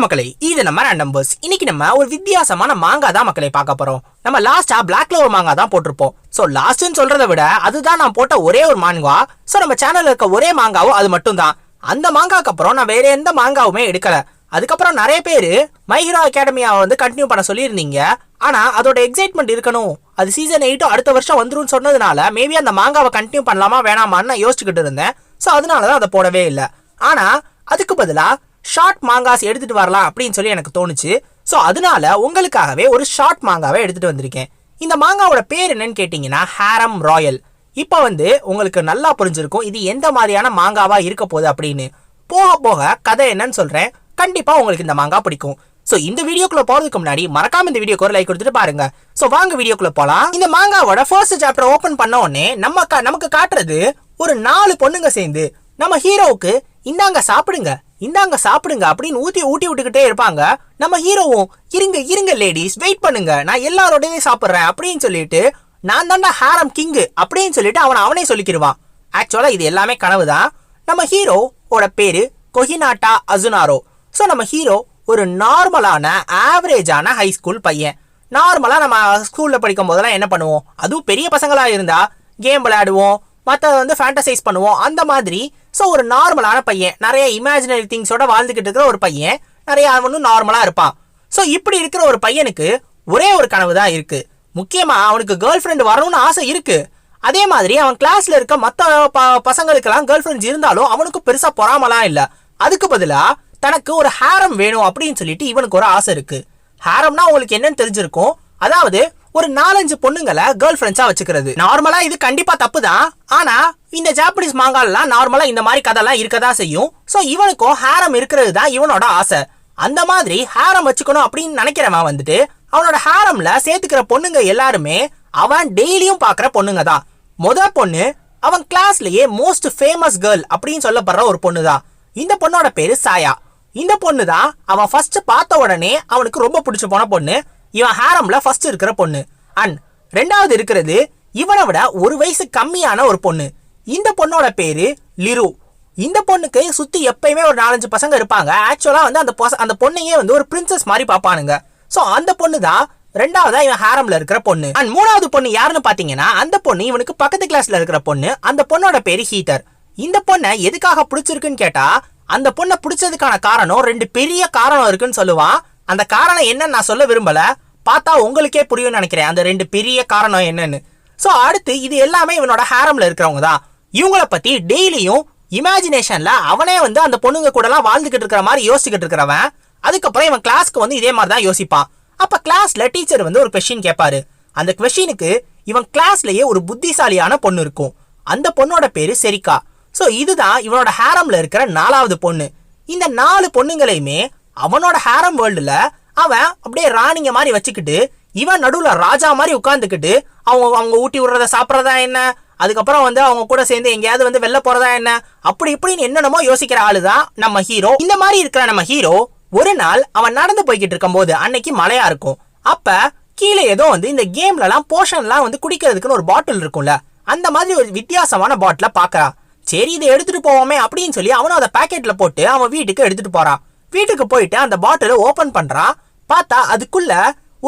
வணக்கம் மக்களே இது நம்ம ரேண்டம் பர்ஸ் இன்னைக்கு நம்ம ஒரு வித்தியாசமான மாங்காய் தான் மக்களை பார்க்க போறோம். நம்ம லாஸ்டா பிளாக் ஒரு மாங்காய் தான் போட்டிருப்போம். சோ லாஸ்ட்னு சொல்றதை விட அதுதான் நான் போட்ட ஒரே ஒரு மாங்காய் சோ நம்ம சேனல்ல இருக்க ஒரே மாங்காவும் அது மட்டும் தான் அந்த மாங்காக்கு அப்புறம் நான் வேற எந்த மாங்காவுமே எடுக்கல. அதுக்கப்புறம் நிறைய பேர் மை ஹீரோ அகாடமியாவை வந்து கண்டினியூ பண்ண சொல்லியிருந்தீங்க. ஆனா அதோட எக்ஸைட்மெண்ட் இருக்கணும். அது சீசன் எயிட்டும் அடுத்த வருஷம் வந்துரும்னு சொன்னதுனால மேபி அந்த மாங்காவை கண்டினியூ பண்ணலாமா வேணாமான்னு யோசிச்சுக்கிட்டு இருந்தேன். ஸோ அதனால தான் அதை போடவே இல்லை. ஆனா அதுக்கு பதிலா ஷார்ட் மாங்காஸ் எடுத்துகிட்டு வரலாம் அப்படின்னு சொல்லி எனக்கு தோணுச்சு. ஸோ அதனால உங்களுக்காகவே ஒரு ஷார்ட் மாங்காவை எடுத்துகிட்டு வந்திருக்கேன். இந்த மாங்காவோட பேர் என்னன்னு கேட்டிங்கன்னா ஹேரம் ராயல் இப்போ வந்து உங்களுக்கு நல்லா புரிஞ்சிருக்கும் இது எந்த மாதிரியான மாங்காவாக இருக்க போகுது அப்படின்னு. போக போக கதை என்னன்னு சொல்கிறேன் கண்டிப்பாக உங்களுக்கு இந்த மாங்காய் பிடிக்கும். ஸோ இந்த வீடியோக்குள்ள போகிறதுக்கு முன்னாடி மறக்காம இந்த வீடியோக்கு ஒரு லைக் கொடுத்துட்டு பாருங்க. ஸோ வாங்க வீடியோக்குள்ள போகலாம் இந்த மாங்காவோட ஃபர்ஸ்ட் சாப்டர் ஓப்பன் பண்ண உடனே நம்ம கா- நமக்கு காட்டுறது ஒரு நாலு பொண்ணுங்க சேர்ந்து நம்ம ஹீரோவுக்கு இந்தாங்க சாப்பிடுங்க. இந்தாங்க சாப்பிடுங்க அப்படின்னு ஊற்றி ஊட்டி விட்டுக்கிட்டே இருப்பாங்க. நம்ம ஹீரோவும் இருங்க இருங்க லேடிஸ் வெயிட் பண்ணுங்க. நான் எல்லாரோடவே சாப்பிட்றேன் அப்படின்னு சொல்லிட்டு நான் தாண்டா ஹேரம் கிங்கு அப்படின்னு சொல்லிட்டு அவனை அவனே சொல்லிக்கிடுவான். ஆக்சுவலாக இது எல்லாமே கனவு தான் நம்ம ஹீரோவோட பேரு கொஹினாட்டா அசுனாரோ. ஸோ நம்ம ஹீரோ ஒரு நார்மலான ஆவரேஜான ஹை ஸ்கூல் பையன். நார்மலாக நம்ம ஸ்கூலில் படிக்கும் போதெல்லாம் என்ன பண்ணுவோம்? அதுவும் பெரிய பசங்களாக இருந்தால் கேம் விளையாடுவோம். மற்ற வந்து ஃபேண்டசைஸ் பண்ணுவோம். அந்த மாதிரி ஸோ ஒரு நார்மலான பையன் நிறைய இமேஜினரி திங்ஸோட வாழ்ந்துக்கிட்டு இருக்கிற ஒரு பையன் நிறைய அவனும் நார்மலாக இருப்பான். ஸோ இப்படி இருக்கிற ஒரு பையனுக்கு ஒரே ஒரு கனவு தான் இருக்குது முக்கியமாக அவனுக்கு கேர்ள் ஃப்ரெண்டு வரணும்னு ஆசை இருக்குது அதே மாதிரி அவன் கிளாஸில் இருக்க மற்ற ப- பசங்களுக்கெல்லாம் கேர்ள் ஃப்ரெண்ட்ஸ் இருந்தாலும் அவனுக்கு பெருசாக பொறாமலாம் இல்லை. அதுக்கு பதிலாக தனக்கு ஒரு ஹேரம் வேணும் அப்படின்னு சொல்லிட்டு இவனுக்கு ஒரு ஆசை இருக்குது ஹேரம்னா உங்களுக்கு என்னன்னு தெரிஞ்சிருக்கும். அதாவது ஒரு நாலஞ்சு பொண்ணுங்களை கேர்ள் ஃப்ரெண்ட்ஸா வச்சுக்கிறது. நார்மலா இது கண்டிப்பா தப்பு தான் ஆனா இந்த ஜாப்பனீஸ் மாங்கால்லாம் நார்மலா இந்த மாதிரி கதைலாம் இருக்கதா செய்யும். சோ இவனுக்கும் ஹேரம் இருக்கிறது தான் இவனோட ஆசை. அந்த மாதிரி ஹேரம் வச்சுக்கணும் அப்படின்னு நினைக்கிறவன் வந்துட்டு அவனோட ஹேரம்ல சேர்த்துக்கிற பொண்ணுங்க எல்லாருமே அவன் டெய்லியும் பார்க்குற பொண்ணுங்க தான். முத பொண்ணு அவன் கிளாஸ்லயே மோஸ்ட் ஃபேமஸ் கேர்ள் அப்படின்னு சொல்லப்படுற ஒரு பொண்ணு தான். இந்த பொண்ணோட பேரு சாயா. இந்த பொண்ணு தான் அவன் ஃபர்ஸ்ட் பார்த்த உடனே அவனுக்கு ரொம்ப பிடிச்ச போன பொண்ணு. இவன் ஹேரம்ல ஃபர்ஸ்ட் இருக்கிற பொண்ணு. அண்ட் ரெண்டாவது இருக்கிறது இவனை விட ஒரு வயசு கம்மியான ஒரு பொண்ணு. இந்த பொண்ணோட பேரு லிரு. இந்த பொண்ணுக்கு சுற்றி எப்பயுமே ஒரு நாலஞ்சு பசங்க இருப்பாங்க. ஆக்சுவலாக வந்து அந்த பொச- அந்த பொண்ணையே வந்து ஒரு பிரின்சஸ் மாதிரி பார்ப்பானுங்க. ஸோ அந்த பொண்ணு தான் ரெண்டாவதா இவன் ஹேரம்ல இருக்கிற பொண்ணு. அண்ட் மூணாவது பொண்ணு யாருன்னு பார்த்தீங்கன்னா அந்த பொண்ணு இவனுக்கு பக்கத்து கிளாஸ்ல இருக்கிற பொண்ணு. அந்த பொண்ணோட பேரு ஹீட்டர் இந்த பொண்ணை எதுக்காக பிடிச்சிருக்குன்னு கேட்டா அந்த பொண்ணை பிடிச்சதுக்கான காரணம் ரெண்டு பெரிய காரணம் இருக்குன்னு சொல்லுவான். அந்த காரணம் என்னன்னு நான் சொல்ல விரும்பல. பார்த்தா உங்களுக்கே புரியும்னு நினைக்கிறேன். அந்த ரெண்டு பெரிய காரணம் என்னன்னு. ஸோ அடுத்து இது எல்லாமே இவனோட ஹேரம்ல இருக்கிறவங்க தான். இவங்கள பத்தி டெய்லியும் இமேஜினேஷன்ல அவனே வந்து அந்த பொண்ணுங்க கூடலாம் வாழ்ந்துகிட்டு இருக்கிற மாதிரி யோசிச்சுக்கிட்டு இருக்கிறவன். அதுக்கப்புறம் இவன் கிளாஸ்க்கு வந்து இதே மாதிரி தான் யோசிப்பான். அப்ப கிளாஸ்ல டீச்சர் வந்து ஒரு கொஷின் கேட்பாரு அந்த கொஷினுக்கு இவன் கிளாஸ்லயே ஒரு புத்திசாலியான பொண்ணு இருக்கும். அந்த பொண்ணோட பேரு செரிக்கா. ஸோ இதுதான் இவனோட ஹேரம்ல இருக்கிற நாலாவது பொண்ணு. இந்த நாலு பொண்ணுங்களையுமே அவனோட ஹேரம் வேர்ல்டுல அவன் அப்படியே ராணிங்க மாதிரி வச்சுக்கிட்டு இவன் நடுவில் ராஜா மாதிரி உட்காந்துக்கிட்டு அவங்க அவங்க ஊட்டி விடுறத சாப்பிட்றதா என்ன? அதுக்கப்புறம் வந்து அவங்க கூட சேர்ந்து எங்கேயாவது வந்து வெளில போகிறதா என்ன? அப்படி இப்படின்னு என்னென்னமோ யோசிக்கிற ஆளுதான் நம்ம ஹீரோ இந்த மாதிரி இருக்கிற நம்ம ஹீரோ ஒரு நாள் அவன் நடந்து போய்கிட்டு இருக்கும்போது அன்னைக்கு மழையா இருக்கும். அப்போ கீழே ஏதோ வந்து இந்த கேம்லலாம் போர்ஷன்லாம் வந்து குடிக்கிறதுக்குன்னு ஒரு பாட்டில் இருக்கும்ல அந்த மாதிரி ஒரு வித்தியாசமான பாட்டிலை பார்க்குறான். சரி இதை எடுத்துகிட்டு போவோமே அப்படின்னு சொல்லி அவனும் அதை பேக்கெட்டில் போட்டு அவன் வீட்டுக்கு எடுத்துகிட்டு போகிறான் வீட்டுக்கு போயிட்டு அந்த பாட்டிலை ஓபன் பண்றான் பார்த்தா அதுக்குள்ள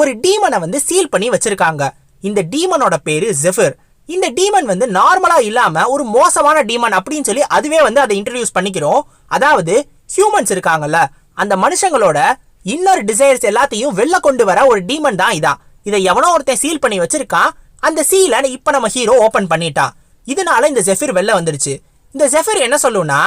ஒரு டீமனை வந்து சீல் பண்ணி வச்சிருக்காங்க. இந்த டீமனோட பேரு ஜெஃபர் இந்த டீமன் வந்து நார்மலா இல்லாம ஒரு மோசமான டீமன் அப்படின்னு சொல்லி அதுவே வந்து அதை இன்ட்ரடியூஸ் பண்ணிக்கிறோம். அதாவது ஹியூமன்ஸ் இருக்காங்கல்ல அந்த மனுஷங்களோட இன்னொரு டிசைர்ஸ் எல்லாத்தையும் வெளில கொண்டு வர ஒரு டீமன் தான் இதான் இதை எவனோ ஒருத்தன் சீல் பண்ணி வச்சிருக்கான். அந்த சீலை இப்ப நம்ம ஹீரோ ஓபன் பண்ணிட்டான் இதனால இந்த ஜெஃபிர் வெளில வந்துருச்சு. இந்த ஜெஃபிர் என்ன சொல்லுன்னா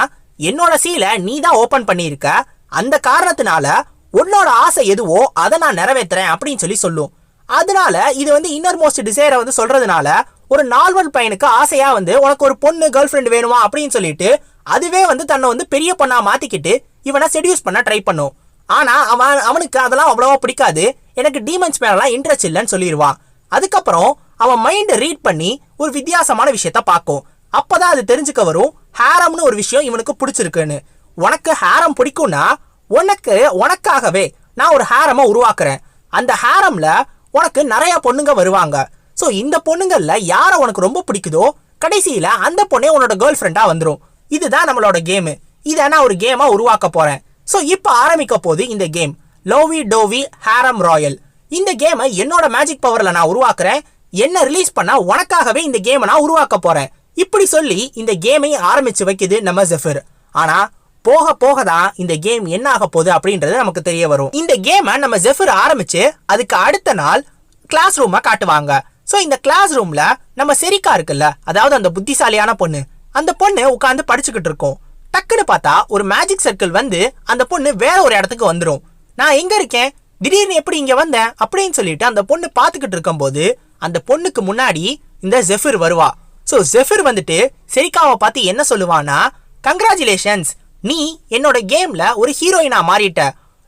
என்னோட சீலை நீ தான் ஓபன் பண்ணியிருக்க. அந்த காரணத்தினால உன்னோட ஆசை எதுவோ அதை நான் நிறைவேற்றுறேன் அப்படின்னு சொல்லி சொல்லும். அதனால இது வந்து இன்னர் மோஸ்ட் டிசைரை வந்து சொல்றதுனால ஒரு நார்மல் பையனுக்கு ஆசையா வந்து உனக்கு ஒரு பொண்ணு கேர்ள் ஃப்ரெண்ட் வேணுமா அப்படின்னு சொல்லிட்டு அதுவே வந்து தன்னை வந்து பெரிய பொண்ணா மாத்திக்கிட்டு இவனை செடியூஸ் பண்ண ட்ரை பண்ணும். ஆனா அவன் அவனுக்கு அதெல்லாம் அவ்வளவா பிடிக்காது. எனக்கு டீமன்ஸ் மேலாம் இன்ட்ரெஸ்ட் இல்லைன்னு சொல்லிடுவான் அதுக்கப்புறம் அவன் மைண்ட் ரீட் பண்ணி ஒரு வித்தியாசமான விஷயத்த பார்க்கும். அப்பதான் அது தெரிஞ்சுக்க வரும். ஹேரம்னு ஒரு விஷயம் இவனுக்கு பிடிச்சிருக்குன்னு. உனக்கு ஹேரம் பிடிக்கும்னா உனக்கு உனக்காகவே நான் ஒரு ஹேரமை உருவாக்குறேன். அந்த ஹேரம்ல உனக்கு நிறைய பொண்ணுங்க வருவாங்க. ஸோ இந்த பொண்ணுங்கள்ல யாரை உனக்கு ரொம்ப பிடிக்குதோ கடைசியில் அந்த பொண்ணே உன்னோட கேர்ள் ஃப்ரெண்டாக வந்துடும் இதுதான் நம்மளோட கேமு இதை நான் ஒரு கேமாக உருவாக்க போகிறேன் ஸோ இப்போ ஆரம்பிக்க போது இந்த கேம் லோவி டோவி ஹேரம் ராயல் இந்த கேமை என்னோட மேஜிக் பவரில் நான் உருவாக்குறேன். என்ன ரிலீஸ் பண்ணால் உனக்காகவே இந்த கேமை நான் உருவாக்க போகிறேன் இப்படி சொல்லி இந்த கேமை ஆரம்பிச்சு வைக்குது நம்ம ஜெஃபர். ஆனால் போக போக தான் இந்த கேம் என்ன ஆக போகுது அப்படின்றது நமக்கு தெரிய வரும். இந்த கேமை நம்ம ஜெஃபர் ஆரம்பிச்சு அதுக்கு அடுத்த நாள் கிளாஸ் ரூமை காட்டுவாங்க. ஸோ இந்த கிளாஸ் ரூம்ல நம்ம செரிக்கா இருக்குல்ல? அதாவது அந்த புத்திசாலியான பொண்ணு. அந்த பொண்ணு உட்காந்து படிச்சுக்கிட்டு இருக்கோம். டக்குன்னு பார்த்தா ஒரு மேஜிக் சர்க்கிள் வந்து அந்த பொண்ணு வேற ஒரு இடத்துக்கு வந்துடும் நான் எங்க இருக்கேன்? திடீர்னு எப்படி இங்க வந்தேன்? அப்படின்னு சொல்லிட்டு அந்த பொண்ணு பார்த்துக்கிட்டு இருக்கும்போது அந்த பொண்ணுக்கு முன்னாடி இந்த ஜெஃபிர் வருவா. ஸோ ஜெஃபிர் வந்துட்டு செரிக்காவை பார்த்து என்ன சொல்லுவானா கங்க்ராச்சுலேஷன்ஸ் நீ என்னோட கேம்ல ஒரு ஹீரோயினா மாறிட்ட.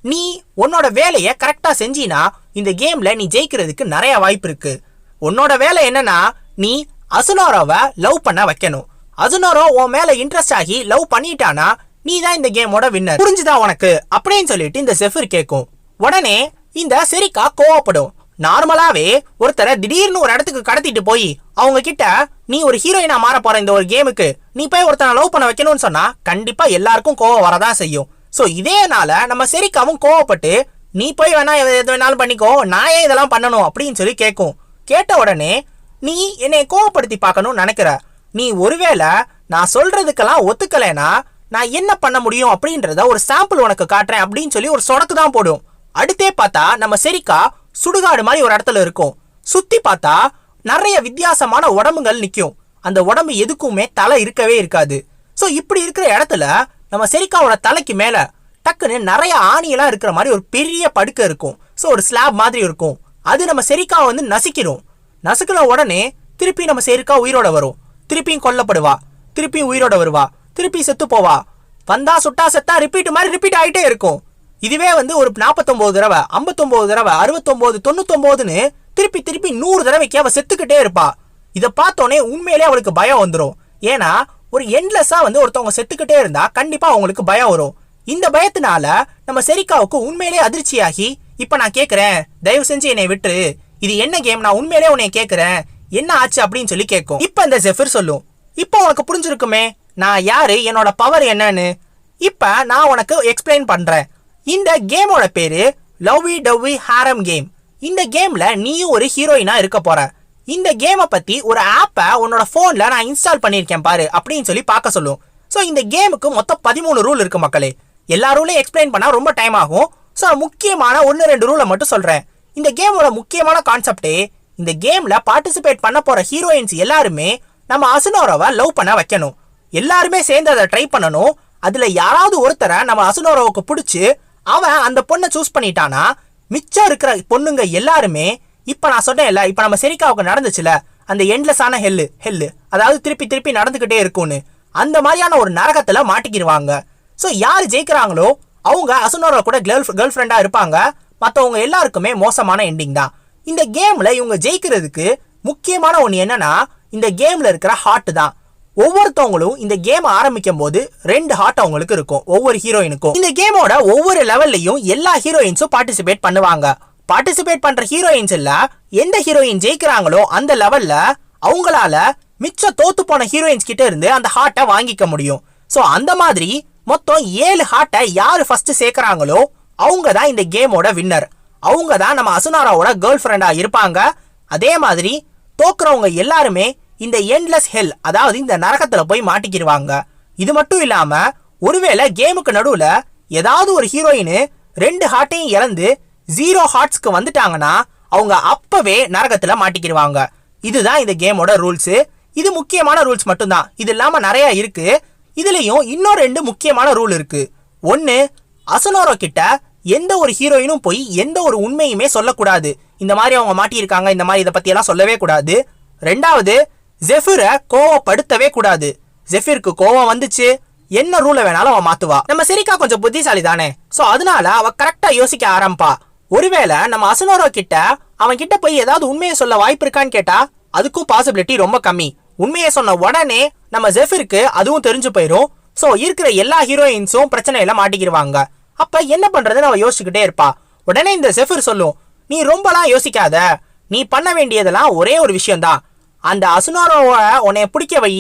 நீ உன்னோட வேலையை கரெக்டா செஞ்சினா இந்த கேம்ல நீ ஜெயிக்கிறதுக்கு நிறைய வாய்ப்பு இருக்கு. உன்னோட வேலை என்னன்னா நீ அசுனோரோவை லவ் பண்ண வைக்கணும். அசுனோரோ உன் மேல இன்ட்ரெஸ்ட் ஆகி லவ் பண்ணிட்டானா நீ தான் இந்த கேமோட வின்னர் புரிஞ்சுதா உனக்கு? அப்படின்னு சொல்லிட்டு இந்த செஃபர் கேட்கும் உடனே இந்த செரிக்கா கோவப்படும். நார்மலாவே ஒருத்தரை திடீர்னு ஒரு இடத்துக்கு கடத்திட்டு போய் அவங்க கிட்ட நீ ஒரு ஹீரோயினா மாற போற இந்த ஒரு கேமுக்கு நீ போய் ஒருத்தனை லவ் பண்ண வைக்கணும்னு சொன்னா கண்டிப்பா எல்லாருக்கும் கோவம் வரதான் செய்யும். ஸோ இதேனால நம்ம செரிக்காவும் கோவப்பட்டு நீ போய் வேணா எது எது வேணாலும் பண்ணிக்கோ நான் ஏன் இதெல்லாம் பண்ணணும்? அப்படின்னு சொல்லி கேட்கும் கேட்ட உடனே நீ என்னை கோவப்படுத்தி பார்க்கணும்னு நினைக்கிற. நீ ஒருவேளை நான் சொல்றதுக்கெல்லாம் ஒத்துக்கலைன்னா நான் என்ன பண்ண முடியும்? அப்படின்றத ஒரு சாம்பிள் உனக்கு காட்டுறேன் அப்படின்னு சொல்லி ஒரு சொடக்கு தான் போடும். அடுத்தே பார்த்தா நம்ம செரிக்கா சுடுகாடு மாதிரி ஒரு இடத்துல இருக்கும். சுத்தி பார்த்தா நிறைய வித்தியாசமான உடம்புகள் நிற்கும் அந்த உடம்பு எதுக்குமே தலை இருக்கவே இருக்காது. ஸோ இப்படி இருக்கிற இடத்துல நம்ம செரிக்காவோட தலைக்கு மேலே டக்குன்னு நிறைய ஆணியெல்லாம் இருக்கிற மாதிரி ஒரு பெரிய படுக்கை இருக்கும். ஸோ ஒரு ஸ்லாப் மாதிரி இருக்கும். அது நம்ம செரிக்காவை வந்து நசுக்கிடும். நசுக்கின உடனே திருப்பி நம்ம செரிக்கா உயிரோட வரும். திருப்பியும் கொல்லப்படுவா. திருப்பியும் உயிரோட வருவா. திருப்பி செத்து போவா. வந்தா சுட்டா செத்தா ரிப்பீட் மாதிரி ரிப்பீட் ஆகிட்டே இருக்கும். இதுவே வந்து ஒரு நாற்பத்தொம்போது தடவை ஐம்பத்தொம்போது தடவை அறுபத்தொம்போது தொண்ணூத்தொம்போதுன்னு திருப்பி திருப்பி நூறு தடவைக்கு அவள் செத்துக்கிட்டே இருப்பா. இதை பார்த்தோன்னே உண்மையிலே அவளுக்கு பயம் வந்துடும் ஏன்னா ஒரு என்லெஸ்ஸாக வந்து ஒருத்தவங்க செத்துக்கிட்டே இருந்தா கண்டிப்பாக அவங்களுக்கு பயம் வரும். இந்த பயத்தினால நம்ம செரிக்காவுக்கு உண்மையிலே அதிர்ச்சியாகி இப்போ நான் கேட்குறேன் தயவு செஞ்சு என்னை விட்டுரு. இது என்ன கேம் நான் உண்மையிலே உன்னை கேட்குறேன் என்ன ஆச்சு அப்படின்னு சொல்லி கேட்கும் இப்போ இந்த ஜெஃபிர் சொல்லும். இப்போ உனக்கு புரிஞ்சிருக்குமே நான் யாரு? என்னோட பவர் என்னன்னு. இப்போ நான் உனக்கு எக்ஸ்பிளைன் பண்ணுறேன் இந்த கேமோட பேரு லவ்வி டவ்வி ஹாரம் கேம். இந்த கேம்ல நீயும் ஒரு ஹீரோயினா இருக்க போற. இந்த கேமை பத்தி ஒரு ஆப்பை உன்னோட ஃபோன்ல நான் இன்ஸ்டால் பண்ணியிருக்கேன் பாரு அப்படின்னு சொல்லி பார்க்க சொல்லும். ஸோ இந்த கேமுக்கு மொத்தம் பதிமூணு ரூல் இருக்கு மக்களே. எல்லா ரூலையும் எக்ஸ்பிளைன் பண்ணால் ரொம்ப டைம் ஆகும். ஸோ முக்கியமான ஒன்று ரெண்டு ரூலை மட்டும் சொல்கிறேன் இந்த கேமோட முக்கியமான கான்செப்டே இந்த கேமில் பார்ட்டிசிபேட் பண்ண போகிற ஹீரோயின்ஸ் எல்லாருமே நம்ம அசுனோரோவை லவ் பண்ண வைக்கணும். எல்லாருமே சேர்ந்து அதை ட்ரை பண்ணணும். அதில் யாராவது ஒருத்தரை நம்ம அசுனோரோவுக்கு பிடிச்சி அவன் அந்த பொண்ணை சூஸ் பண்ணிட்டானா மிச்சம் இருக்கிற பொண்ணுங்க எல்லாருமே இப்போ நான் சொன்னேன்ல இப்போ நம்ம செரிக்காவுக்கு நடந்துச்சுல அந்த எண்ட்லெஸ்ஸான ஹெல்லு ஹெல்லு அதாவது திருப்பி திருப்பி நடந்துக்கிட்டே இருக்கும்னு அந்த மாதிரியான ஒரு நரகத்தில் மாட்டிக்கிடுவாங்க ஸோ யார் ஜெயிக்கிறாங்களோ அவங்க அசுனோரோ கூட கேர்ள் கேர்ள் ஃப்ரெண்டாக இருப்பாங்க. மற்றவங்க எல்லாருக்குமே மோசமான எண்டிங் தான். இந்த கேமில் இவங்க ஜெயிக்கிறதுக்கு முக்கியமான ஒன்று என்னன்னா இந்த கேமில் இருக்கிற ஹார்ட் தான். ஒவ்வொருத்தவங்களும் இந்த கேம் ஆரம்பிக்கும் போது ரெண்டு ஹார்ட் அவங்களுக்கு இருக்கும். ஒவ்வொரு ஹீரோயினுக்கும் இந்த கேமோட ஒவ்வொரு லெவல்லையும் எல்லா ஹீரோயின்ஸும் பார்ட்டிசிபேட் பண்ணுவாங்க. பார்ட்டிசிபேட் பண்ற ஹீரோயின்ஸ் இல்ல எந்த ஹீரோயின் ஜெயிக்கிறாங்களோ அந்த லெவல்ல அவங்களால மிச்ச தோத்து போன ஹீரோயின்ஸ் கிட்ட இருந்து அந்த ஹார்ட்டை வாங்கிக்க முடியும். ஸோ அந்த மாதிரி மொத்தம் ஏழு ஹார்ட்டை யார் ஃபர்ஸ்ட் சேர்க்குறாங்களோ அவங்க தான் இந்த கேமோட வின்னர் அவங்க தான் நம்ம அசுனாராவோட கேர்ள் ஃப்ரெண்டாக இருப்பாங்க. அதே மாதிரி தோக்குறவங்க எல்லாருமே இந்த எண்ட்லெஸ் ஹெல் அதாவது இந்த நரகத்தில் போய் மாட்டிக்கிடுவாங்க. இது மட்டும் இல்லாமல் ஒருவேளை கேமுக்கு நடுவில் ஏதாவது ஒரு ஹீரோயின் ரெண்டு ஹார்ட்டையும் இழந்து ஜீரோ ஹார்ட்ஸ்க்கு வந்துட்டாங்கன்னா அவங்க அப்பவே நரகத்தில் மாட்டிக்கிடுவாங்க. இதுதான் இந்த கேமோட ரூல்ஸ் இது முக்கியமான ரூல்ஸ் மட்டும்தான். இது இல்லாமல் நிறைய இருக்கு. இதுலேயும் இன்னும் ரெண்டு முக்கியமான ரூல் இருக்கு. ஒன்னு அசனோரோ கிட்ட எந்த ஒரு ஹீரோயினும் போய் எந்த ஒரு உண்மையுமே சொல்லக்கூடாது. இந்த மாதிரி அவங்க மாட்டியிருக்காங்க இந்த மாதிரி இதை பற்றியெல்லாம் சொல்லவே கூடாது. ரெண்டாவது ஜெஃபிரை கோவப்படுத்தவே கூடாது. ஜெஃபிருக்கு கோவம் வந்துச்சு. என்ன ரூலை வேணாலும் அவன் மாத்துவா. நம்ம செரிக்கா கொஞ்சம் புத்திசாலி தானே ஸோ அதனால அவ கரெக்டா யோசிக்க ஆரம்பிப்பா. ஒருவேளை நம்ம அசனோரோ கிட்ட அவன் கிட்ட போய் ஏதாவது உண்மையை சொல்ல வாய்ப்பு இருக்கான்னு கேட்டா அதுக்கும் பாசிபிலிட்டி ரொம்ப கம்மி. உண்மையை சொன்ன உடனே நம்ம ஜெஃபிருக்கு அதுவும் தெரிஞ்சு போயிடும் ஸோ இருக்கிற எல்லா ஹீரோயின்ஸும் பிரச்சனையில மாட்டிக்கிடுவாங்க அப்ப என்ன பண்றதுன்னு அவ யோசிச்சுக்கிட்டே இருப்பா. உடனே இந்த ஜெஃபிர் சொல்லும் நீ ரொம்பலாம் யோசிக்காத. நீ பண்ண வேண்டியதெல்லாம் ஒரே ஒரு விஷயம்தான். அந்த அசுனாரோவை உன்னை பிடிக்க வை.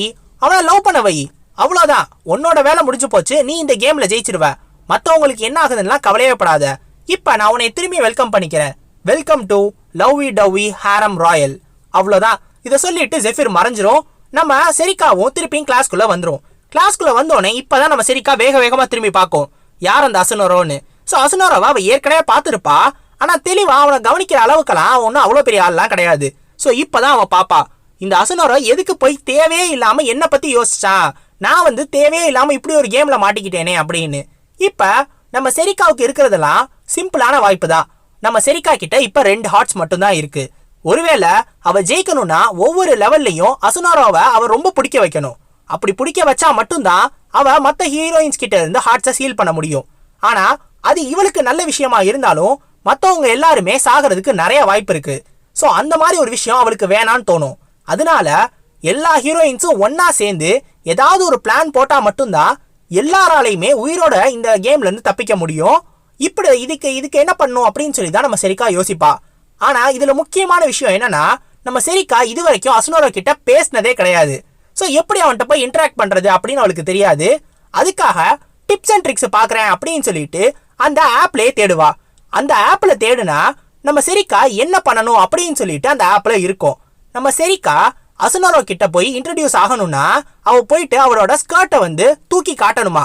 அவனை லவ் பண்ண வை. அவ்வளோதான் உன்னோட வேலை முடிஞ்சு போச்சு. நீ இந்த கேமில் ஜெயிச்சிருவ. மற்றவங்களுக்கு என்ன ஆகுதுன்னா கவலையே படாத. நான் உன்னை திரும்பி வெல்கம் பண்ணிக்கிறேன். Welcome to lovey dovey harem royal அவ்வளோதான் இதை சொல்லிட்டு ஜெஃபிர் மறைஞ்சிரும். நம்ம செரிக்காவும் திருப்பியும் கிளாஸ்க்குள்ளே வந்துரும். கிளாஸ்க்குள்ளே வந்தோடனே இப்பதான் நம்ம செரிக்கா வேக வேகமாக திரும்பி பார்க்கும். யார் அந்த அசுனரோன்னு? ஸோ அசுனோரோவை அவள் ஏற்கனவே பார்த்துருப்பா. ஆனால் தெளிவாக அவனை கவனிக்கிற அளவுக்கெல்லாம் அவன் ஒன்றும் அவ்வளோ பெரிய ஆள்லாம் கிடையாது. ஸோ இப்போ தான் அவன் பாப்பா. இந்த அசுனரோ எதுக்கு போய் தேவையே இல்லாமல் என்னை பற்றி யோசிச்சான் நான் வந்து தேவையே இல்லாமல் இப்படி ஒரு கேமில் மாட்டிக்கிட்டேனே அப்படின்னு. இப்போ நம்ம செரிக்காவுக்கு இருக்கிறதெல்லாம் சிம்பிளான வாய்ப்பு தான் நம்ம செரிக்கா கிட்ட இப்போ ரெண்டு ஹார்ட்ஸ் மட்டும்தான் இருக்குது ஒருவேளை அவள் ஜெயிக்கணும்னா ஒவ்வொரு லெவல்லையும் அசுனாரோவை அவள் ரொம்ப பிடிக்க வைக்கணும். அப்படி பிடிக்க வச்சா மட்டும்தான் அவள் மற்ற ஹீரோயின்ஸ் கிட்ட இருந்து ஹார்ட்ஸை சீல் பண்ண முடியும். ஆனால் அது இவளுக்கு நல்ல விஷயமா இருந்தாலும் மற்றவங்க எல்லாருமே சாகிறதுக்கு நிறைய வாய்ப்பு இருக்குது ஸோ அந்த மாதிரி ஒரு விஷயம் அவளுக்கு வேணான்னு தோணும். அதனால எல்லா ஹீரோயின்ஸும் ஒன்றா சேர்ந்து ஏதாவது ஒரு பிளான் போட்டால் மட்டும்தான் எல்லாராலையுமே உயிரோட இந்த கேம்லேருந்து தப்பிக்க முடியும். இப்படி இதுக்கு இதுக்கு என்ன பண்ணும் அப்படின்னு சொல்லி தான் நம்ம செரிக்கா யோசிப்பா. ஆனால் இதில் முக்கியமான விஷயம் என்னன்னா நம்ம செரிக்கா இது வரைக்கும் அசுனோரோ கிட்ட பேசினதே கிடையாது. ஸோ எப்படி அவன்கிட்ட போய் இன்ட்ராக்ட் பண்ணுறது அப்படின்னு அவளுக்கு தெரியாது. அதுக்காக டிப்ஸ் அண்ட் ட்ரிக்ஸ் பார்க்குறேன் அப்படின்னு சொல்லிட்டு அந்த ஆப்லேயே தேடுவா. அந்த ஆப்பில் தேடுனா நம்ம செரிக்கா என்ன பண்ணணும் அப்படின்னு சொல்லிட்டு அந்த ஆப்பில் இருக்கும். நம்ம செரிக்கா அசுனாரோ கிட்ட போய் இன்ட்ரடியூஸ் ஆகணும்னா அவ போயிட்டு அவரோட ஸ்கர்ட்டை வந்து தூக்கி காட்டணுமா?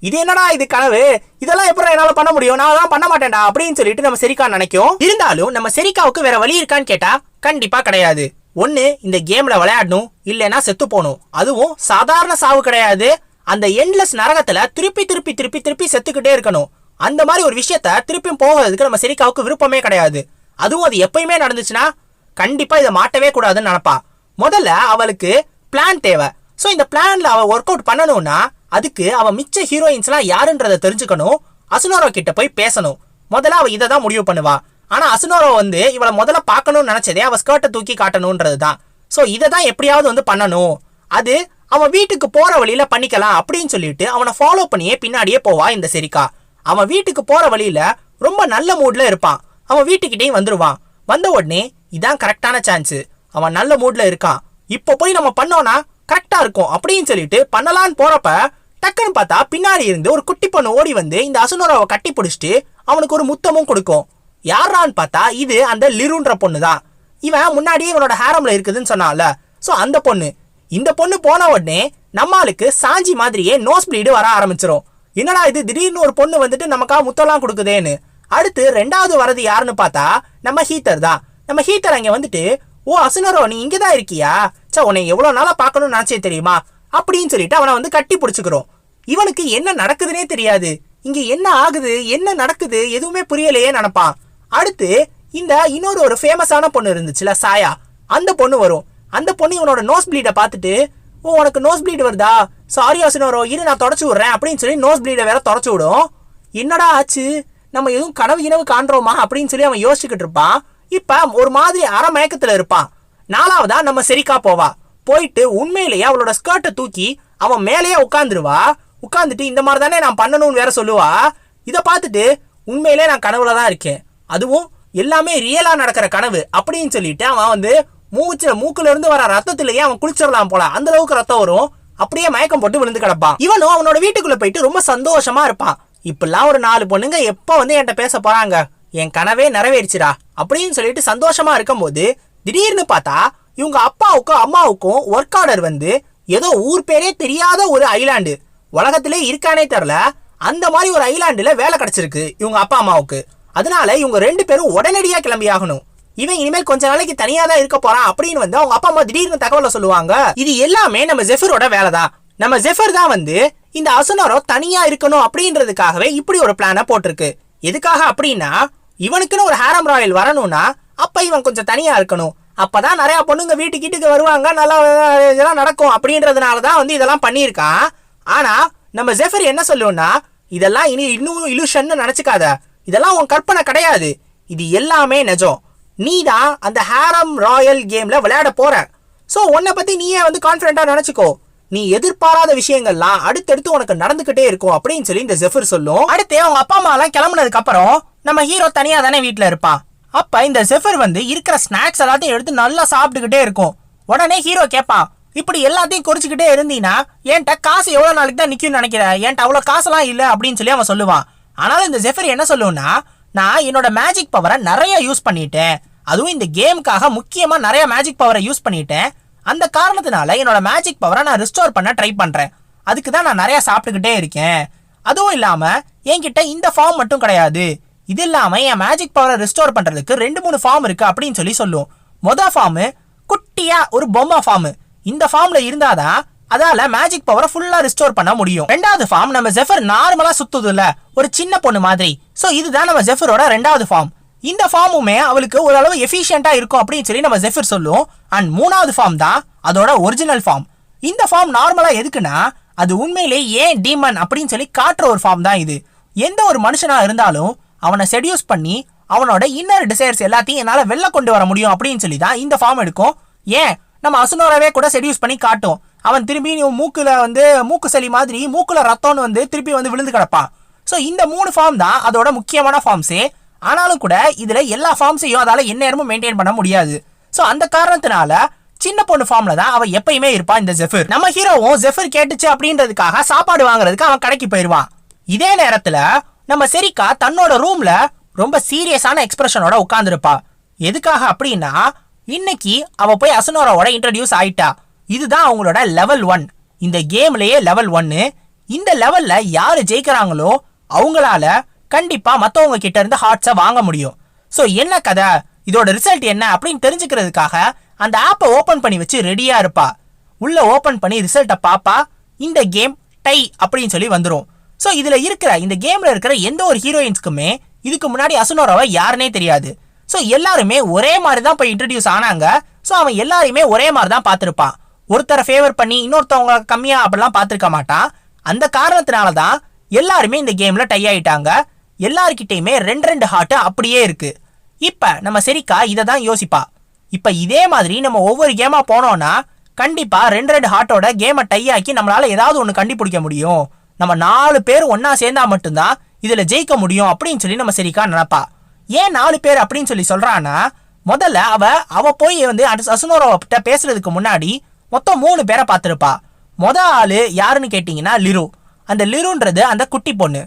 இது என்னடா இது கனவு? இதெல்லாம் எப்படி என்னால பண்ண முடியும்? நான் அதெல்லாம் பண்ண மாட்டேன்டா அப்படின்னு சொல்லிட்டு நம்ம செரிக்கா நினைக்கும். இருந்தாலும் நம்ம செரிக்காவுக்கு வேற வழி இருக்கான்னு கேட்டா கண்டிப்பா கிடையாது. ஒன்று இந்த கேம்ல விளையாடணும் இல்லைன்னா செத்து போகணும். அதுவும் சாதாரண சாவு கிடையாது. அந்த எண்ட்லெஸ் நரகத்துல திருப்பி திருப்பி திருப்பி திருப்பி செத்துக்கிட்டே இருக்கணும். அந்த மாதிரி ஒரு விஷயத்த திருப்பியும் போகிறதுக்கு நம்ம செரிக்காவுக்கு விருப்பமே கிடையாது. அதுவும் அது எப்பயுமே நடந்துச்சுன்னா கண்டிப்பாக இதை மாட்டவே கூடாதுன்னு நினப்பா. முதல்ல அவளுக்கு பிளான் தேவை. ஸோ இந்த பிளானில் அவள் ஒர்க் அவுட் பண்ணணும்னா அதுக்கு அவள் மிச்ச ஹீரோயின்ஸ்லாம் யாருன்றதை தெரிஞ்சுக்கணும். அசுனோரோ கிட்ட போய் பேசணும். முதல்ல அவள் இதை தான் முடிவு பண்ணுவா. ஆனால் அசுனோரோ வந்து இவளை முதல்ல பார்க்கணும்னு நினச்சதே அவள் ஸ்கர்ட்டை தூக்கி காட்டணுன்றது தான். ஸோ இதை தான் எப்படியாவது வந்து பண்ணணும். அது அவன் வீட்டுக்கு போகிற வழியில் பண்ணிக்கலாம் அப்படின்னு சொல்லிட்டு அவனை ஃபாலோ பண்ணியே பின்னாடியே போவா இந்த செரிக்கா. அவன் வீட்டுக்கு போகிற வழியில் ரொம்ப நல்ல மூடில் இருப்பான். அவன் வீட்டுக்கிட்டேயும் வந்துருவான். வந்த உடனே இதான் கரெக்டான சான்ஸு அவன் நல்ல மூடில் இருக்கான். இப்போ போய் நம்ம பண்ணோன்னா கரெக்டாக இருக்கும் அப்படின்னு சொல்லிட்டு பண்ணலான்னு போகிறப்ப டக்குன்னு பார்த்தா பின்னாடி இருந்து ஒரு குட்டி பொண்ணு ஓடி வந்து இந்த அசுனோராவை கட்டி பிடிச்சிட்டு அவனுக்கு ஒரு முத்தமும் கொடுக்கும். யாரான்னு பார்த்தா இது அந்த லிருன்ற பொண்ணு தான் இவன் முன்னாடியே இவனோட ஹேரமில் இருக்குதுன்னு சொன்னான்ல. ஸோ அந்த பொண்ணு. இந்த பொண்ணு போன உடனே நம்மளுக்கு சாஞ்சி மாதிரியே நோஸ் ப்ளீடு வர ஆரம்பிச்சிடும் என்னடா இது? திடீர்னு ஒரு பொண்ணு வந்துட்டு நமக்காக முத்தம்லாம் கொடுக்குதேன்னு. அடுத்து ரெண்டாவது வரது யாருன்னு பார்த்தா நம்ம ஹீட்டர் தான். நம்ம ஹீட்டர் அங்கே வந்துட்டு ஓ அசுனரோ நீ இங்கே தான் இருக்கியா? சே உன்னை எவ்வளோ நாளாக பார்க்கணும்னு நினச்சே தெரியுமா? அப்படின்னு சொல்லிட்டு அவனை வந்து கட்டி பிடிச்சிக்கிறோம். இவனுக்கு என்ன நடக்குதுன்னே தெரியாது. இங்கே என்ன ஆகுது? என்ன நடக்குது? எதுவுமே புரியலையே நினப்பான். அடுத்து இந்த இன்னொரு ஒரு ஃபேமஸான பொண்ணு இருந்துச்சுல சாயா. அந்த பொண்ணு வரும். அந்த பொண்ணு இவனோட நோஸ் ப்ளீடை பார்த்துட்டு ஓ உனக்கு நோஸ் ப்ளீட் வருதா? சாரி அசுனரோ இரு நான் தொடச்சி விட்றேன் அப்படின்னு சொல்லி நோஸ் ப்ளீடை வேற தொடச்சி விடும். என்னடா ஆச்சு? நம்ம எதுவும் கனவு இனவு காண்றோமா? அப்படின்னு சொல்லி அவன் யோசிச்சுக்கிட்டு இருப்பான். இப்போ ஒரு மாதிரி அரை மயக்கத்துல இருப்பான் நாலாவதா நம்ம செரிக்கா போவா. போயிட்டு உண்மையிலேயே அவளோட ஸ்கர்ட்டை தூக்கி அவன் மேலேயே உட்காந்துருவா உட்காந்துட்டு இந்த மாதிரி தானே நான் பண்ணணும்னு வேற சொல்லுவா. இதை பார்த்துட்டு உண்மையிலே நான் கனவுல தான் இருக்கேன். அதுவும் எல்லாமே ரியலாக நடக்கிற கனவு அப்படின்னு சொல்லிட்டு அவன் வந்து மூச்சில் மூக்குல இருந்து வர ரத்தத்திலேயே அவன் குளிச்சிடலாம் போல. அந்த அளவுக்கு ரத்தம் வரும். அப்படியே மயக்கம் போட்டு விழுந்து கிடப்பான். இவனும் அவனோட வீட்டுக்குள்ளே போயிட்டு ரொம்ப சந்தோஷமா இருப்பான். இப்பெல்லாம் ஒரு நாலு பொண்ணுங்க எப்போ வந்து என்கிட்ட பேச போறாங்க? என் கனவே நிறைவேறிச்சிடா அப்படின்னு சொல்லிட்டு சந்தோஷமா இருக்கும்போது திடீர்னு பார்த்தா இவங்க அப்பாவுக்கும் அம்மாவுக்கும் ஒர்க் ஆர்டர் வந்து ஏதோ ஊர் பேரே தெரியாத ஒரு ஐலாண்டு உலகத்திலே இருக்கானே தெரில. அந்த மாதிரி ஒரு ஐலாண்டில் வேலை கிடச்சிருக்கு இவங்க அப்பா அம்மாவுக்கு. அதனால இவங்க ரெண்டு பேரும் உடனடியாக கிளம்பி ஆகணும் இவன் இனிமேல் கொஞ்ச நாளைக்கு தனியாக தான் இருக்க போறான் அப்படின்னு வந்து அவங்க அப்பா அம்மா திடீர்னு தகவலை சொல்லுவாங்க. இது எல்லாமே நம்ம ஜெஃபரோட வேலை தான் நம்ம ஜெஃபர் தான் வந்து இந்த அசுனரோ தனியாக இருக்கணும் அப்படின்றதுக்காகவே இப்படி ஒரு பிளானை போட்டிருக்கு. எதுக்காக அப்படின்னா இவனுக்குன்னு ஒரு ஹேரம் ராயல் வரணும்னா அப்போ இவன் கொஞ்சம் தனியாக இருக்கணும். அப்போ தான் நிறையா பொண்ணுங்க வீட்டு வருவாங்க நல்லா இதெல்லாம் நடக்கும் அப்படின்றதுனால தான் வந்து இதெல்லாம் பண்ணியிருக்கான். ஆனால் நம்ம ஜெஃபர் என்ன சொல்லுவோம்னா இதெல்லாம் இனி இன்னும் இலுஷன்னு நினச்சிக்காத. இதெல்லாம் உன் கற்பனை கிடையாது. இது எல்லாமே நிஜம். நீ தான் அந்த ஹேரம் ராயல் கேமில் விளையாட போகிற ஸோ உன்னை பற்றி நீயே வந்து கான்பிடண்டா நினச்சிக்கோ. நீ எதிர்பாராத விஷயங்கள்லாம் அடுத்தடுத்து உனக்கு நடந்துகிட்டே இருக்கும் அப்படின்னு சொல்லி இந்த ஜெஃபர் சொல்லும். அடுத்து அவங்க அப்பா அம்மா எல்லாம் கிளம்புனதுக்கு அப்புறம் நம்ம ஹீரோ தனியா தானே வீட்டுல இருப்பான் அப்ப இந்த ஜெஃபர் வந்து இருக்கிற ஸ்நாக்ஸ் எல்லாத்தையும் எடுத்து நல்லா சாப்பிட்டுக்கிட்டே இருக்கும். உடனே ஹீரோ கேட்பான் இப்படி எல்லாத்தையும் குறிச்சுக்கிட்டே இருந்தீங்கன்னா என்கிட்ட காசு எவ்வளவு நாளைக்கு தான் நிற்கும்னு நினைக்கிறேன் என்கிட்ட அவ்வளவு காசெல்லாம் இல்ல அப்படின்னு சொல்லி அவன் சொல்லுவான் ஆனாலும் இந்த ஜெஃபர் என்ன சொல்லுவான்னா நான் என்னோட மேஜிக் பவரை நிறைய யூஸ் பண்ணிட்டேன். அதுவும் இந்த கேமுக்காக முக்கியமா நிறைய மேஜிக் பவரை யூஸ் பண்ணிட்டேன். அந்த காரணத்தினால என்னோட மேஜிக் பவரை நான் ரிஸ்டோர் பண்ண ட்ரை பண்ணுறேன் அதுக்கு தான் நான் நிறையா சாப்பிட்டுக்கிட்டே இருக்கேன். அதுவும் இல்லாமல் என்கிட்ட இந்த ஃபார்ம் மட்டும் கிடையாது. இது இல்லாமல் என் மேஜிக் பவரை ரிஸ்டோர் பண்ணுறதுக்கு ரெண்டு மூணு ஃபார்ம் இருக்குது அப்படின்னு சொல்லி சொல்லும் மொதல் ஃபார்ம் குட்டியாக ஒரு பொம்மை ஃபார்மு இந்த ஃபார்மில் இருந்தால் தான் அதால மேஜிக் பவரை ஃபுல்லா ரிஸ்டோர் பண்ண முடியும். ரெண்டாவது ஃபார்ம் நம்ம ஜெஃபர் நார்மலா சுத்துது இல்ல ஒரு சின்ன பொண்ணு மாதிரி. சோ இதுதான் நம்ம ஜெஃபரோட ரெண்டாவது ஃபார்ம் இந்த ஃபார்முமே அவளுக்கு ஓரளவு எஃபிஷியண்டாக இருக்கும் அப்படின்னு சொல்லி நம்ம ஜெஃபர் சொல்லுவோம். அண்ட் மூணாவது ஃபார்ம் தான் அதோட ஒரிஜினல் ஃபார்ம் இந்த ஃபார்ம் நார்மலாக எதுக்குன்னா அது உண்மையிலே ஏன் டீமன் அப்படின்னு சொல்லி காட்டுற ஒரு ஃபார்ம் தான் இது. எந்த ஒரு மனுஷனாக இருந்தாலும் அவனை செடியூஸ் பண்ணி அவனோட இன்னர் டிசைர்ஸ் எல்லாத்தையும் என்னால் வெளில கொண்டு வர முடியும் அப்படின்னு சொல்லி தான் இந்த ஃபார்ம் எடுக்கும். ஏன்? நம்ம அசுனோரவே கூட செடியூஸ் பண்ணி காட்டும் அவன் திரும்பி நீ வந்து மூக்கு சளி மாதிரி மூக்கில் ரத்தம்னு வந்து திருப்பி வந்து விழுந்து கிடப்பான். ஸோ இந்த மூணு ஃபார்ம் தான் அதோட முக்கியமான ஃபார்ம்ஸே ஆனாலும் கூட இதில் எல்லா ஃபார்ம்ஸையும் அதால் எந்நேரமும் மெயின்டைன் பண்ண முடியாது. ஸோ அந்த காரணத்தினால சின்ன பொண்ணு ஃபார்ம்ல தான் அவன் எப்பயுமே இருப்பான் இந்த ஜெஃபர். நம்ம ஹீரோவும் ஜெஃபர் கேட்டுச்சு அப்படின்றதுக்காக சாப்பாடு வாங்குறதுக்கு அவன் கடைக்கு போயிடுவான் இதே நேரத்தில் நம்ம செரிக்கா தன்னோட ரூம்ல ரொம்ப சீரியஸான எக்ஸ்பிரஷனோட உட்காந்துருப்பா எதுக்காக அப்படின்னா இன்னைக்கு அவ போய் அசுனோராவோட இன்ட்ரடியூஸ் ஆயிட்டா. இதுதான் அவங்களோட லெவல் ஒன் இந்த கேம்லயே லெவல் ஒன்னு இந்த லெவல்ல யாரு ஜெயிக்கிறாங்களோ அவங்களால கண்டிப்பாக மற்றவங்க கிட்ட இருந்து ஹார்ட்ஸை வாங்க முடியும். ஸோ என்ன கதை? இதோட ரிசல்ட் என்ன அப்படின்னு தெரிஞ்சுக்கிறதுக்காக அந்த ஆப்பை ஓப்பன் பண்ணி வச்சு ரெடியாக இருப்பா. உள்ளே ஓப்பன் பண்ணி ரிசல்ட்டை பார்ப்பா இந்த கேம் டை அப்படின்னு சொல்லி வந்துடும் ஸோ இதில் இருக்கிற இந்த கேமில் இருக்கிற எந்த ஒரு ஹீரோயின்ஸ்க்குமே இதுக்கு முன்னாடி அசுனோராவை யாருனே தெரியாது. ஸோ எல்லாருமே ஒரே மாதிரி தான் போய் இன்ட்ரடியூஸ் ஆனாங்க. ஸோ அவன் எல்லாரையுமே ஒரே மாதிரி தான் பார்த்துருப்பான் ஒருத்தரை ஃபேவர் பண்ணி இன்னொருத்தவங்க கம்மியாக அப்படிலாம் பார்த்துருக்க மாட்டான். அந்த காரணத்தினால தான் எல்லாருமே இந்த கேமில் டை ஆகிட்டாங்க எல்லார்கிட்டையுமே ரெண்டு ரெண்டு ஹார்ட்டு அப்படியே இருக்குது இப்போ நம்ம சரிக்கா இதை தான் யோசிப்பா. இப்போ இதே மாதிரி நம்ம ஒவ்வொரு கேமாக போனோம்னா கண்டிப்பாக ரெண்டு ரெண்டு ஹார்ட்டோட கேமை டை ஆக்கி நம்மளால் ஏதாவது ஒன்று கண்டுபிடிக்க முடியும். நம்ம நாலு பேர் ஒன்றா சேர்ந்தா மட்டும்தான் இதில் ஜெயிக்க முடியும் அப்படின்னு சொல்லி நம்ம சரிக்கா நினப்பா. ஏன் நாலு பேர் அப்படின்னு சொல்லி சொல்கிறான்னா முதல்ல அவள் அவள் போய் வந்து அசுனோரோட்ட பேசுறதுக்கு முன்னாடி மொத்தம் மூணு பேரை பார்த்துருப்பா. மொதல் ஆள் யாருன்னு கேட்டிங்கன்னா லிரு. அந்த லிருன்றது அந்த குட்டி பொண்ணு.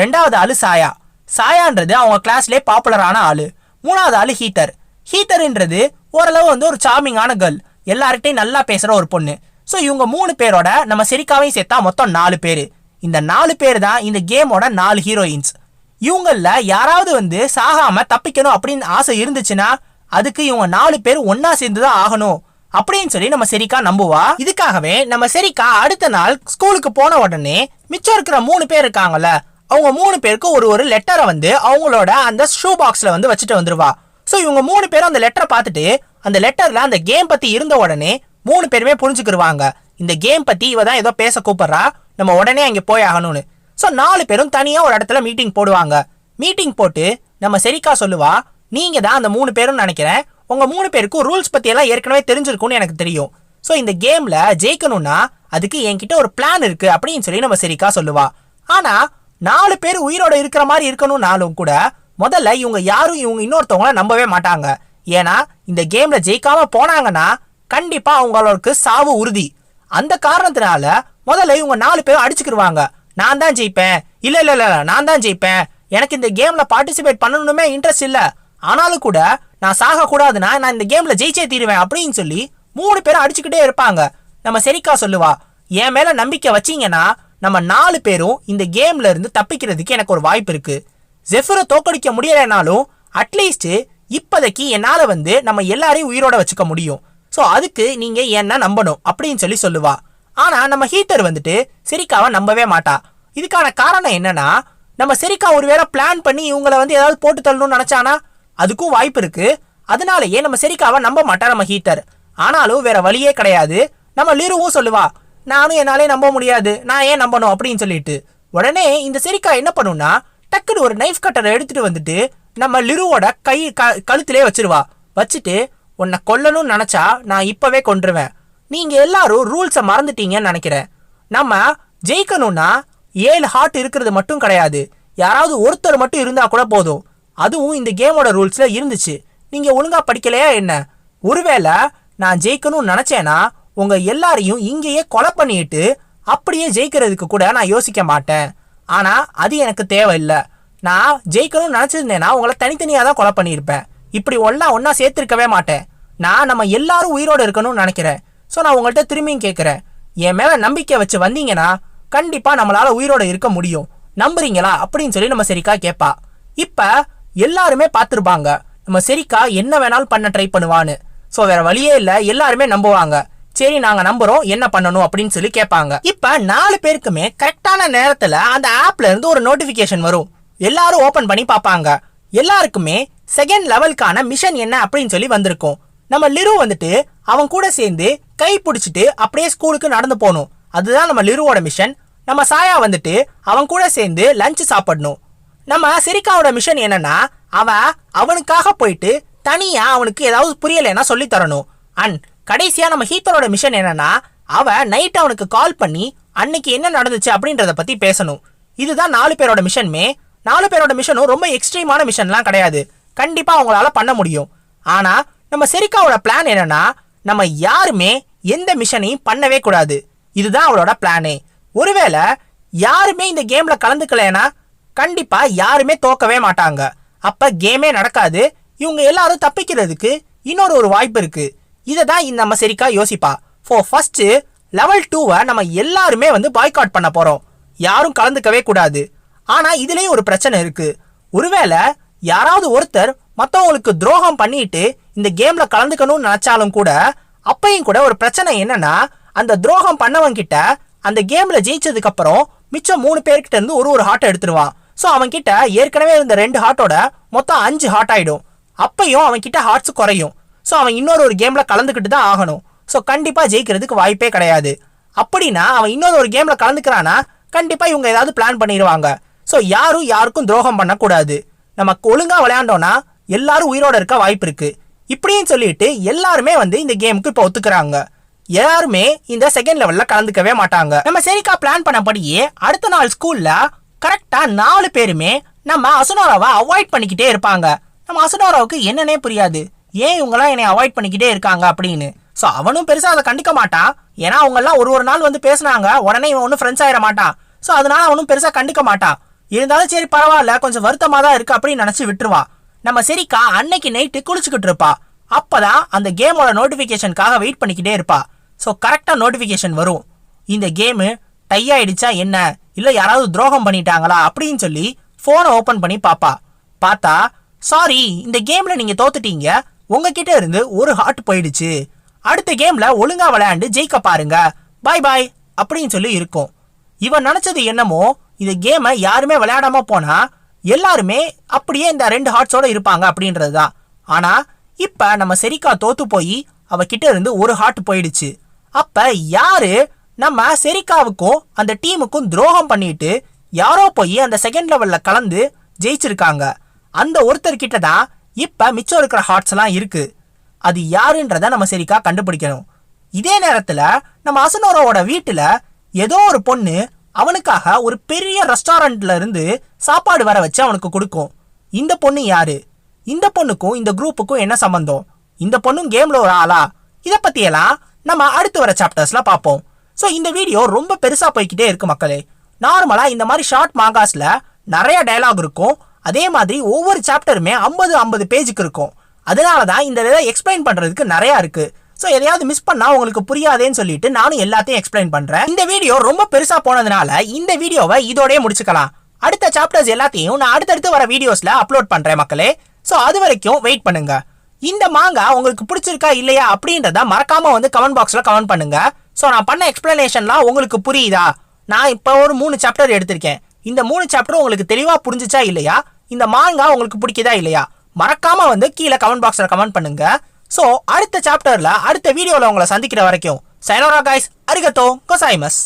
ரெண்டாவது ஆளு சாயா. சாயான்றது அவங்க கிளாஸ்லேயே பாப்புலரான ஆள். மூணாவது ஆள் ஹீட்டர் ஹீட்டர்ன்றது ஓரளவு வந்து ஒரு சாமிங்கான கேர்ள் எல்லார்கிட்டையும் நல்லா பேசுகிற ஒரு பொண்ணு. ஸோ இவங்க மூணு பேரோட நம்ம செரிக்காவையும் சேர்த்தா மொத்தம் நாலு பேர். இந்த நாலு பேர் தான் இந்த கேமோட நாலு ஹீரோயின்ஸ் இவங்களில் யாராவது வந்து சாகாமல் தப்பிக்கணும் அப்படின்னு ஆசை இருந்துச்சுன்னா அதுக்கு இவங்க நாலு பேர் ஒன்னா சேர்ந்து தான் ஆகணும். அப்படின்னு சொல்லி நம்ம செரிக்கா நம்புவா. இதுக்காகவே நம்ம செரிக்கா அடுத்த நாள் ஸ்கூலுக்கு போன உடனே மிச்சம் இருக்கிற மூணு பேர் இருக்காங்கல்ல அவங்க மூணு பேருக்கு ஒரு ஒரு லெட்டரை வந்து அவங்களோட அந்த ஷூ பாக்ஸில் வந்து வச்சுட்டு வந்துருவா. ஸோ இவங்க மூணு பேரும் அந்த லெட்டரை பார்த்துட்டு அந்த லெட்டரில் அந்த கேம் பற்றி இருந்த உடனே மூணு பேருமே புரிஞ்சுக்கிருவாங்க. இந்த கேம் பற்றி இவ தான் ஏதோ பேச கூப்பிட்றா. நம்ம உடனே அங்கே போய் ஆகணும்னு. ஸோ நாலு பேரும் தனியாக ஒரு இடத்துல மீட்டிங் போடுவாங்க. மீட்டிங் போட்டு நம்ம செரிக்கா சொல்லுவா நீங்கள் தான் அந்த மூணு பேரும் நினைக்கிறேன். உங்கள் மூணு பேருக்கும் ரூல்ஸ் பற்றியெல்லாம் ஏற்கனவே தெரிஞ்சிருக்கும்னு எனக்கு தெரியும். ஸோ இந்த கேமில் ஜெயிக்கணும்னா அதுக்கு என்கிட்ட ஒரு பிளான் இருக்குது அப்படின்னு சொல்லி நம்ம செரிக்கா சொல்லுவா. ஆனால் நாலு பேர் உயிரோட இருக்கிற மாதிரி இருக்கணும்னாலும் கூட முதல்ல இவங்க யாரும் இவங்க இன்னொருத்தவங்கள நம்பவே மாட்டாங்க. ஏன்னா இந்த கேம்ல ஜெயிக்காம போனாங்கன்னா கண்டிப்பா அவங்களுக்கு சாவு உறுதி. அந்த காரணத்தினால முதல்ல இவங்க நாலு பேர் அடிச்சுக்கிடுவாங்க நான் தான் ஜெயிப்பேன். இல்ல இல்ல இல்ல நான் தான் ஜெயிப்பேன். எனக்கு இந்த கேம்ல பார்ட்டிசிபேட் பண்ணணுமே இன்ட்ரெஸ்ட் இல்ல. ஆனாலும் கூட நான் சாக கூடாதுன்னா நான் இந்த கேம்ல ஜெயிச்சே தீருவேன் அப்படின்னு சொல்லி மூணு பேரும் அடிச்சுக்கிட்டே இருப்பாங்க. நம்ம செரிக்கா சொல்லுவா என் மேல நம்பிக்கை வச்சீங்கன்னா நம்ம நாலு பேரும் இந்த கேம்ல இருந்து தப்பிக்கிறதுக்கு எனக்கு ஒரு வாய்ப்பு இருக்கு. ஜெஃபரை தோக்கடிக்க முடியலைனாலும் அட்லீஸ்ட் இப்போதைக்கு என்னால் வந்து நம்ம எல்லாரையும் உயிரோட வச்சுக்க முடியும். ஸோ அதுக்கு நீங்க என்ன நம்பணும் அப்படின்னு சொல்லி சொல்லுவா. ஆனா நம்ம ஹீட்டர் வந்துட்டு செரிக்காவை நம்பவே மாட்டா. இதுக்கான காரணம் என்னன்னா நம்ம செரிக்கா ஒருவேளை பிளான் பண்ணி இவங்களை வந்து ஏதாவது போட்டு தள்ளணும்னு நினைச்சானா அதுக்கும் வாய்ப்பு இருக்கு. அதனாலயே நம்ம செரிக்காவை நம்ப மாட்டா நம்ம ஹீட்டர் ஆனாலும் வேற வழியே கிடையாது. நம்ம லிருவும் சொல்லுவா நானும் என்னாலே நம்ப முடியாது. நான் ஏன் நம்பணும் அப்படின்னு சொல்லிட்டு. உடனே இந்த செரிக்கா என்ன பண்ணும்னா டக்குன்னு ஒரு நைஃப் கட்டரை எடுத்துட்டு வந்துட்டு நம்ம லிருவோட கை க கழுத்திலே வச்சிருவா. வச்சுட்டு உன்னை கொல்லணும்னு நினச்சா நான் இப்போவே கொன்றுவேன். நீங்கள் எல்லாரும் ரூல்ஸை மறந்துட்டீங்கன்னு நினைக்கிறேன். நம்ம ஜெயிக்கணும்னா ஏழு ஹார்ட் இருக்கிறது மட்டும் கிடையாது. யாராவது ஒருத்தர் மட்டும் இருந்தால் கூட போதும். அதுவும் இந்த கேமோட ரூல்ஸில் இருந்துச்சு. நீங்கள் ஒழுங்காக படிக்கலையா என்ன? ஒருவேளை நான் ஜெயிக்கணும்னு நினச்சேன்னா உங்கள் எல்லாரையும் இங்கேயே கொலை பண்ணிட்டு அப்படியே ஜெயிக்கிறதுக்கு கூட நான் யோசிக்க மாட்டேன். ஆனால் அது எனக்கு தேவையில்லை. நான் ஜெயிக்கணும்னு நினச்சிருந்தேன்னா உங்களை தனித்தனியாக தான் கொலை பண்ணியிருப்பேன். இப்படி ஒன்றா ஒன்றா சேர்த்துருக்கவே மாட்டேன். நான் நம்ம எல்லாரும் உயிரோடு இருக்கணும்னு நினைக்கிறேன். ஸோ நான் உங்கள்கிட்ட திரும்பியும் கேட்குறேன் என் மேலே நம்பிக்கை வச்சு வந்தீங்கன்னா கண்டிப்பாக நம்மளால் உயிரோட இருக்க முடியும். நம்புறீங்களா? அப்படின்னு சொல்லி நம்ம செரிக்கா கேட்பா இப்போ எல்லாருமே பார்த்துருப்பாங்க. நம்ம சரிக்கா என்ன வேணாலும் பண்ண ட்ரை பண்ணுவான்னு. ஸோ வேறு வழியே இல்லை. எல்லாருமே நம்புவாங்க. சரி நாங்க நம்புறோம். என்ன பண்ணணும் அப்படின்னு சொல்லி கேட்பாங்க. இப்ப நாலு பேருக்குமே கரெக்டான நேரத்துல அந்த ஆப்ல இருந்து ஒரு நோட்டிபிகேஷன் வரும். எல்லாரும் ஓபன் பண்ணி பார்ப்பாங்க. எல்லாருக்குமே செகண்ட் லெவலுக்கான மிஷன் என்ன அப்படின்னு சொல்லி வந்திருக்கும். நம்ம லிரு வந்துட்டு அவன் கூட சேர்ந்து கை பிடிச்சிட்டு அப்படியே ஸ்கூலுக்கு நடந்து போகணும். அதுதான் நம்ம லிருவோட மிஷன் நம்ம சாயா வந்துட்டு அவன் கூட சேர்ந்து லஞ்ச் சாப்பிடணும். நம்ம சிரிக்காவோட மிஷன் என்னன்னா அவன் அவனுக்காக போயிட்டு தனியா அவனுக்கு ஏதாவது புரியலைன்னா சொல்லி தரணும். அண்ட் கடைசியா நம்ம ஹீத்தரோட மிஷன் என்னன்னா அவன் நைட் அவனுக்கு கால் பண்ணி அன்னைக்கு என்ன நடந்துச்சு அப்படின்றத பத்தி பேசணும். இதுதான் நாலு பேரோட மிஷனுமே நாலு பேரோட மிஷனும் ரொம்ப எக்ஸ்ட்ரீமான மிஷன்லாம் கிடையாது. கண்டிப்பா அவங்களால பண்ண முடியும். ஆனா நம்ம செரிக்காவோட பிளான் என்னன்னா நம்ம யாருமே எந்த மிஷனையும் பண்ணவே கூடாது. இதுதான் அவளோட பிளானே ஒருவேளை யாருமே இந்த கேம்ல கலந்துக்கலைன்னா கண்டிப்பா யாருமே தோக்கவே மாட்டாங்க. அப்ப கேமே நடக்காது. இவங்க எல்லாரும் தப்பிக்கிறதுக்கு இன்னொரு ஒரு வாய்ப்பு இருக்கு. இதை தான் இந்த நம்ம சரிக்கா யோசிப்பா. ஃபோ ஃபர்ஸ்ட் லெவல் டூவை நம்ம எல்லாருமே வந்து பாய்காட் பண்ண போகிறோம் யாரும் கலந்துக்கவே கூடாது. ஆனால் இதுலேயும் ஒரு பிரச்சனை இருக்குது ஒருவேளை யாராவது ஒருத்தர் மற்றவங்களுக்கு துரோகம் பண்ணிட்டு இந்த கேமில் கலந்துக்கணும்னு நினச்சாலும் கூட அப்பையும் கூட ஒரு பிரச்சனை என்னன்னா அந்த துரோகம் பண்ணவங்கிட்ட அந்த கேமில் ஜெயிச்சதுக்கப்புறம் மிச்சம் மூணு பேர்கிட்ட இருந்து ஒரு ஒரு ஹார்ட் எடுத்துருவான் ஸோ அவன்கிட்ட ஏற்கனவே இருந்த ரெண்டு ஹார்ட்டோட மொத்தம் அஞ்சு ஹார்ட் ஆகிடும் அப்பையும் அவன் கிட்ட ஹார்ட்ஸ் குறையும். ஸோ அவன் இன்னொரு ஒரு கேமில் கலந்துக்கிட்டு தான் ஆகணும். ஸோ கண்டிப்பாக ஜெயிக்கிறதுக்கு வாய்ப்பே கிடையாது. அப்படின்னா அவன் இன்னொரு ஒரு கேமில் கலந்துக்கிறானா கண்டிப்பாக இவங்க ஏதாவது பிளான் பண்ணிடுவாங்க. ஸோ யாரும் யாருக்கும் துரோகம் பண்ணக்கூடாது. நம்ம ஒழுங்காக விளையாண்டோன்னா எல்லாரும் உயிரோட இருக்க வாய்ப்பு இருக்குது இப்படின்னு சொல்லிட்டு எல்லாருமே வந்து இந்த கேமுக்கு இப்போ ஒத்துக்கிறாங்க. யாருமே இந்த செகண்ட் லெவலில் கலந்துக்கவே மாட்டாங்க. நம்ம சரிக்கா பிளான் பண்ணபடியே அடுத்த நாள் ஸ்கூலில் கரெக்டாக நாலு பேருமே நம்ம அசுனோராவை அவாய்ட் பண்ணிக்கிட்டே இருப்பாங்க. நம்ம அசுனோராவுக்கு என்னன்னே புரியாது. ஏன் இவங்கெல்லாம் என்னை அவாய்ட் பண்ணிக்கிட்டே இருக்காங்க அப்படின்னு? ஸோ அவனும் பெருசாக அதை கண்டிக்க மாட்டான். ஏன்னா அவங்கெல்லாம் ஒரு ஒரு நாள் வந்து பேசுனாங்க. உடனே இவன் ஒன்றும் ஃப்ரெண்ட்ஸ் ஆயிட மாட்டான். ஸோ அதனால அவனும் பெருசாக கண்டிக்க மாட்டான். இருந்தாலும் சரி பரவாயில்ல. கொஞ்சம் வருத்தமாக தான் இருக்கு அப்படின்னு நினச்சி விட்டுருவா. நம்ம சரிக்கா அன்னைக்கு நைட்டு குளிச்சுக்கிட்டு இருப்பா. அப்போதான் அந்த கேமோட நோட்டிஃபிகேஷனுக்காக வெயிட் பண்ணிக்கிட்டே இருப்பா. ஸோ கரெக்டாக நோட்டிஃபிகேஷன் வரும். இந்த கேமு டை ஆயிடுச்சா என்ன? இல்லை யாராவது துரோகம் பண்ணிட்டாங்களா? அப்படின்னு சொல்லி ஃபோனை ஓப்பன் பண்ணி பாப்பா. பார்த்தா சாரி இந்த கேமில் நீங்கள் தோத்துட்டீங்க. உங்ககிட்ட இருந்து ஒரு ஹார்ட் போயிடுச்சு. அடுத்த கேம்ல ஒழுங்கா விளையாண்டு ஜெயிக்க பாருங்க. பாய் பாய் அப்படின்னு சொல்லி இருக்கும். இவன் நினச்சது என்னமோ இந்த கேமை யாருமே விளையாடாம போனா எல்லாருமே அப்படியே இந்த ரெண்டு ஹார்ட்ஸோட இருப்பாங்க அப்படின்றது தான். ஆனால் இப்போ நம்ம செரிக்கா தோத்து போய் அவகிட்ட இருந்து ஒரு ஹார்ட் போயிடுச்சு. அப்ப யாரு நம்ம செரிக்காவுக்கும் அந்த டீமுக்கும் துரோகம் பண்ணிட்டு யாரோ போய் அந்த செகண்ட் லெவலில் கலந்து ஜெயிச்சிருக்காங்க. அந்த ஒருத்தர்கிட்ட தான் இப்போ மிச்சம் இருக்கிற ஹார்ட்ஸ் எல்லாம் இருக்கு. அது யாருன்றத நம்ம சரிக்கா கண்டுபிடிக்கணும். இதே நேரத்தில் நம்ம அசனோரோட வீட்டில் ஏதோ ஒரு பொண்ணு அவனுக்காக ஒரு பெரிய ரெஸ்டாரண்ட்ல இருந்து சாப்பாடு வர வச்சு அவனுக்கு கொடுக்கும். இந்த பொண்ணு யாரு? இந்த பொண்ணுக்கும் இந்த குரூப்புக்கும் என்ன சம்பந்தம்? இந்த பொண்ணும் கேம்ல ஒரு ஆளா? இதை பற்றியெல்லாம் நம்ம அடுத்து வர சாப்டர்ஸில் பார்ப்போம். ஸோ இந்த வீடியோ ரொம்ப பெருசாக போய்கிட்டே இருக்கு மக்களே. நார்மலாக இந்த மாதிரி ஷார்ட் மாங்காஸில் நிறைய டயலாக் இருக்கும். அதே மாதிரி ஒவ்வொரு சாப்டருமே ஐம்பது ஐம்பது பேஜுக்கு இருக்கும். அதனால தான் இந்த இதை எக்ஸ்பிளைன் பண்ணுறதுக்கு நிறையா இருக்குது ஸோ எதையாவது மிஸ் பண்ணால் உங்களுக்கு புரியாதேன்னு சொல்லிட்டு நானும் எல்லாத்தையும் எக்ஸ்பிளைன் பண்ணுறேன் இந்த வீடியோ ரொம்ப பெருசாக போனதுனால இந்த வீடியோவை இதோடய முடிச்சுக்கலாம். அடுத்த சாப்டர்ஸ் எல்லாத்தையும் நான் அடுத்தடுத்து வர வீடியோஸில் அப்லோட் பண்ணுறேன் மக்களே. ஸோ அது வரைக்கும் வெயிட் பண்ணுங்கள் இந்த மாங்கா உங்களுக்கு பிடிச்சிருக்கா இல்லையா அப்படின்றத மறக்காம வந்து கமெண்ட் பாக்ஸில் கமெண்ட் பண்ணுங்க. ஸோ நான் பண்ண எக்ஸ்பிளனேஷன்லாம் உங்களுக்கு புரியுதா? நான் இப்போ ஒரு மூணு சாப்டர் எடுத்திருக்கேன். இந்த மூணு சாப்டரும் உங்களுக்கு தெளிவாக புரிஞ்சிச்சா இல்லையா? இந்த மாங்கா உங்களுக்கு பிடிக்குதா இல்லையா? மறக்காம வந்து கீழே கமெண்ட் பாக்ஸ்ல கமெண்ட் பண்ணுங்க. ஸோ அடுத்த சாப்டர்ல அடுத்த வீடியோவில் உங்களை சந்திக்கிற வரைக்கும் சைனோரா காய்ஸ் அரிகத்தோ கொசாய்மஸ்